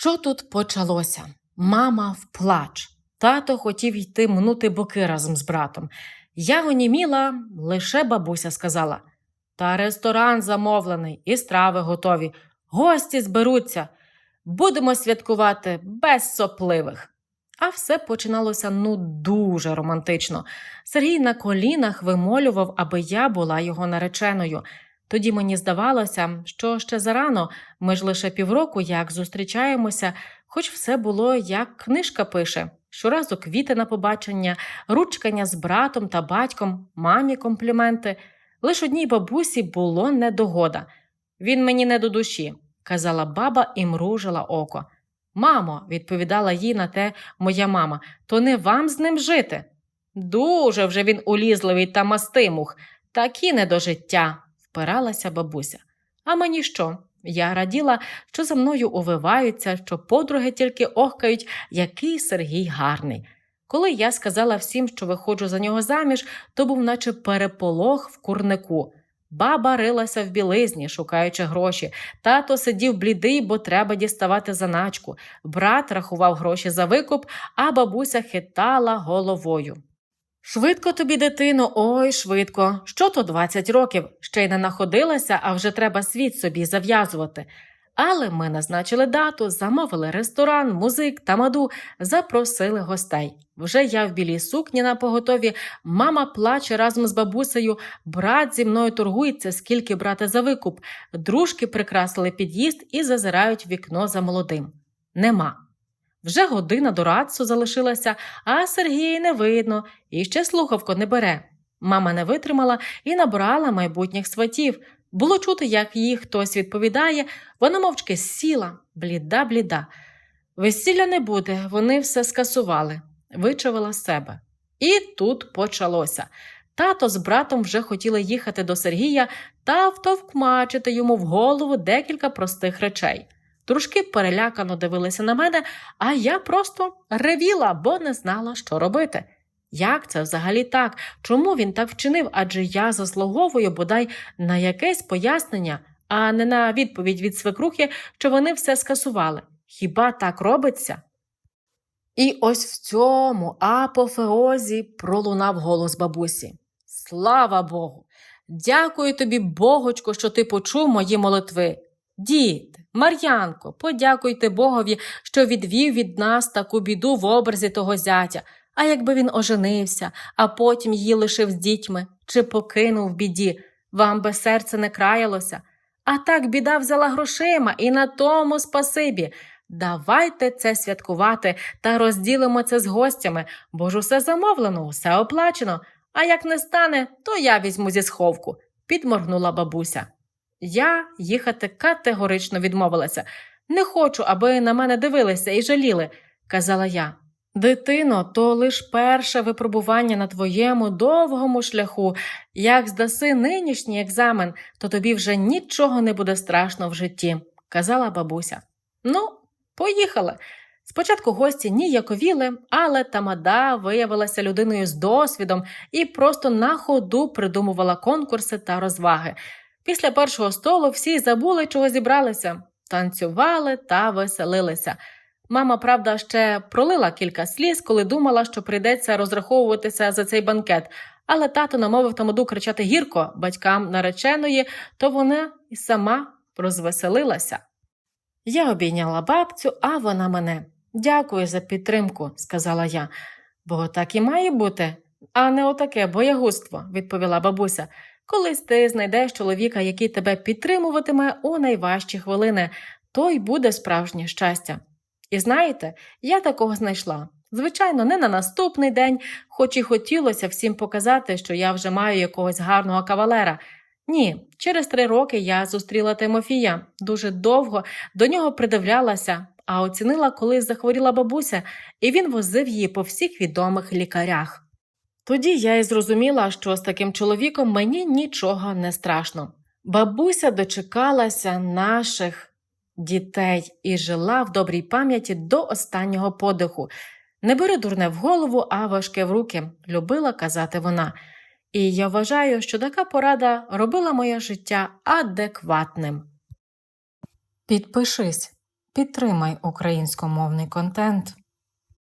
Що тут почалося? Мама в плач. Тато хотів йти мнути боки разом з братом. Я оніміла, лише бабуся сказала. Та ресторан замовлений, і страви готові. Гості зберуться. Будемо святкувати без сопливих. А все починалося ну дуже романтично. Сергій на колінах вимолював, аби я була його нареченою. Тоді мені здавалося, що ще зарано, ми ж лише півроку як зустрічаємося, хоч все було, як книжка пише. Щоразу квіти на побачення, ручкання з братом та батьком, мамі компліменти. Лиш одній бабусі було недогода. Він мені не до душі, казала баба і мружила око. Мамо, відповідала їй на те моя мама, то не вам з ним жити. Дуже вже він улізливий та мастимух, такі не до життя, впиралася бабуся. А мені що? Я раділа, що за мною увиваються, що подруги тільки охкають, який Сергій гарний. Коли я сказала всім, що виходжу за нього заміж, то був наче переполох в курнику. Баба рилася в білизні, шукаючи гроші. Тато сидів блідий, бо треба діставати заначку. Брат рахував гроші за викуп, а бабуся хитала головою. Швидко тобі, дитино, ой, швидко. Що то 20 років? Ще й не находилася, а вже треба світ собі зав'язувати. Але ми назначили дату, замовили ресторан, музик, тамаду, запросили гостей. Вже я в білій сукні на поготові, мама плаче разом з бабусею, брат зі мною торгується, скільки брати за викуп. Дружки прикрасили під'їзд і зазирають вікно за молодим. Нема. Вже година до радцу залишилася, а Сергія не видно, і ще слухавко не бере. Мама не витримала і набрала майбутніх сватів. Було чути, як їй хтось відповідає, вона мовчки сіла, бліда, бліда. Весілля не буде, вони все скасували, вичавила себе. І тут почалося. Тато з братом вже хотіли їхати до Сергія та втовкмачити йому в голову декілька простих речей. Дружки перелякано дивилися на мене, а я просто ревіла, бо не знала, що робити. Як це взагалі так? Чому він так вчинив? Адже я заслуговую бодай на якесь пояснення, а не на відповідь від свекрухи, що вони все скасували. Хіба так робиться? І ось в цьому апофеозі пролунав голос бабусі. Слава Богу! Дякую тобі, Богочко, що ти почув мої молитви. Дід, Мар'янко, подякуйте Богові, що відвів від нас таку біду в образі того зятя. А якби він оженився, а потім її лишив з дітьми чи покинув в біді, вам би серце не краялося. А так біда взяла грошима і на тому спасибі. Давайте це святкувати та розділимо це з гостями, бо ж усе замовлено, усе оплачено. А як не стане, то я візьму зі сховку, підморгнула бабуся. Я їхати категорично відмовилася. Не хочу, аби на мене дивилися і жаліли, казала я. Дитино, то лиш перше випробування на твоєму довгому шляху. Як здаси нинішній екзамен, то тобі вже нічого не буде страшно в житті, казала бабуся. Ну, поїхали. Спочатку гості ніяковіли, але тамада виявилася людиною з досвідом і просто на ходу придумувала конкурси та розваги. Після першого столу всі забули, чого зібралися, танцювали та веселилися. Мама, правда, ще пролила кілька сліз, коли думала, що прийдеться розраховуватися за цей банкет, але тато намовив тамаду кричати гірко батькам нареченої, то вона і сама розвеселилася. Я обійняла бабцю, а вона мене. Дякую за підтримку, сказала я. Бо так і має бути, а не отаке боягузтво, відповіла бабуся. Колись ти знайдеш чоловіка, який тебе підтримуватиме у найважчі хвилини, то й буде справжнє щастя. І знаєте, я такого знайшла. Звичайно, не на наступний день, хоч і хотілося всім показати, що я вже маю якогось гарного кавалера. Ні, через три роки я зустріла Тимофія, дуже довго до нього придивлялася, а оцінила, коли захворіла бабуся, і він возив її по всіх відомих лікарях. Тоді я й зрозуміла, що з таким чоловіком мені нічого не страшно. Бабуся дочекалася наших дітей і жила в добрій пам'яті до останнього подиху. Не бери дурне в голову, а важке в руки, любила казати вона. І я вважаю, що така порада робила моє життя адекватним. Підпишись, Підтримай українськомовний контент.